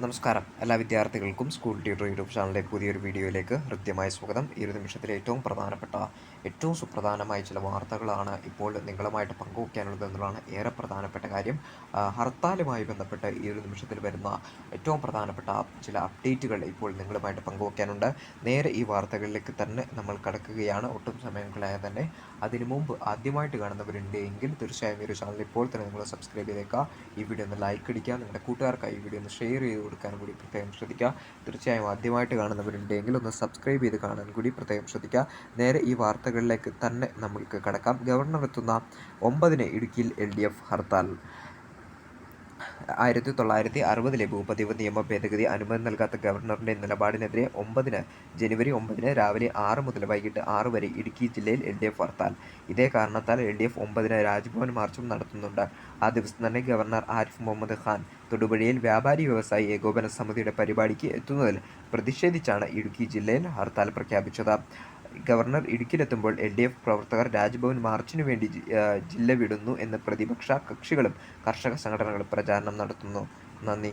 നമസ്കാരം. എല്ലാ വിദ്യാർത്ഥികൾക്കും സ്കൂൾ ട്യൂട്ടർ യൂട്യൂബ് ചാനലിലെ പുതിയൊരു വീഡിയോയിലേക്ക് ഹൃദ്യമായ സ്വാഗതം. ഈ ഒരു നിമിഷത്തിലെ ഏറ്റവും പ്രധാനപ്പെട്ട ഏറ്റവും സുപ്രധാനമായ ചില വാർത്തകളാണ് ഇപ്പോൾ നിങ്ങളുമായിട്ട് പങ്കുവയ്ക്കാനുള്ളത് എന്നുള്ളതാണ് ഏറെ പ്രധാനപ്പെട്ട കാര്യം. ഹർത്താലുമായി ബന്ധപ്പെട്ട് ഈ ഒരു നിമിഷത്തിൽ വരുന്ന ഏറ്റവും പ്രധാനപ്പെട്ട ചില അപ്ഡേറ്റുകൾ ഇപ്പോൾ നിങ്ങളുമായിട്ട് പങ്കുവയ്ക്കാനുണ്ട് നേരെ ഈ വാർത്തകളിലേക്ക് തന്നെ നമ്മൾ കടക്കുകയാണ്. ഒട്ടും സമയം കളയാതെ തന്നെ അതിനു മുമ്പ് ആദ്യമായിട്ട് കാണുന്നവരുണ്ട് എങ്കിൽ തീർച്ചയായും ഈ ഒരു ചാനൽ ഇപ്പോൾ തന്നെ നിങ്ങൾ സബ്സ്ക്രൈബ് ചെയ്തേക്കുക. ഈ വീഡിയോ ഒന്ന് ലൈക്ക് അടിക്കുക. നിങ്ങളുടെ കൂട്ടുകാർക്കായി ഈ വീഡിയോ ഒന്ന് ഷെയർ ചെയ്ത് കൊടുക്കാനും കൂടി പ്രത്യേകം ശ്രദ്ധിക്കുക. തീർച്ചയായും ആദ്യമായിട്ട് കാണുന്നവരുണ്ടെങ്കിൽ ഒന്ന് സബ്സ്ക്രൈബ് ചെയ്ത് കാണാൻ കൂടി പ്രത്യേകം ശ്രദ്ധിക്കുക. നേരെ ഈ വാർത്തകളിലേക്ക് തന്നെ നമ്മൾക്ക് കടക്കാം. ഗവർണർ എത്തുന്ന ഒമ്പതിന് ഇടുക്കിയിൽ എൽ ഡി എഫ് ഹർത്താൽ. ആയിരത്തി തൊള്ളായിരത്തി അറുപതിലെ ഭൂപതിവ് നിയമ ഭേദഗതി അനുമതി നൽകാത്ത ഗവർണറുടെ നിലപാടിനെതിരെ ഒമ്പതിന് ജനുവരി ഒമ്പതിന് രാവിലെ ആറ് മുതൽ വൈകിട്ട് ആറ് വരെ ഇടുക്കി ജില്ലയിൽ എൽ ഡി എഫ് ഹർത്താൽ. ഇതേ കാരണത്താൽ എൽ ഡി എഫ് ഒമ്പതിന് രാജ്ഭവൻ മാർച്ചും നടത്തുന്നുണ്ട്. ആ ദിവസം തന്നെ ഗവർണർ ആരിഫ് മുഹമ്മദ് ഖാൻ തൊടുപുഴയിൽ വ്യാപാരി വ്യവസായി ഏകോപന സമിതിയുടെ പരിപാടിക്ക് എത്തുന്നതിൽ പ്രതിഷേധിച്ചാണ് ഇടുക്കി ജില്ലയിൽ ഹർത്താൽ പ്രഖ്യാപിച്ചത്. ഗവർണർ ഇടുക്കിയിലെത്തുമ്പോൾ എൽ ഡി എഫ് പ്രവർത്തകർ രാജ്ഭവൻ മാർച്ചിനു വേണ്ടി ജില്ല വിടുന്നു എന്ന് പ്രതിപക്ഷ കക്ഷികളും കർഷക സംഘടനകളും പ്രചാരണം നടത്തുന്നു. നന്ദി.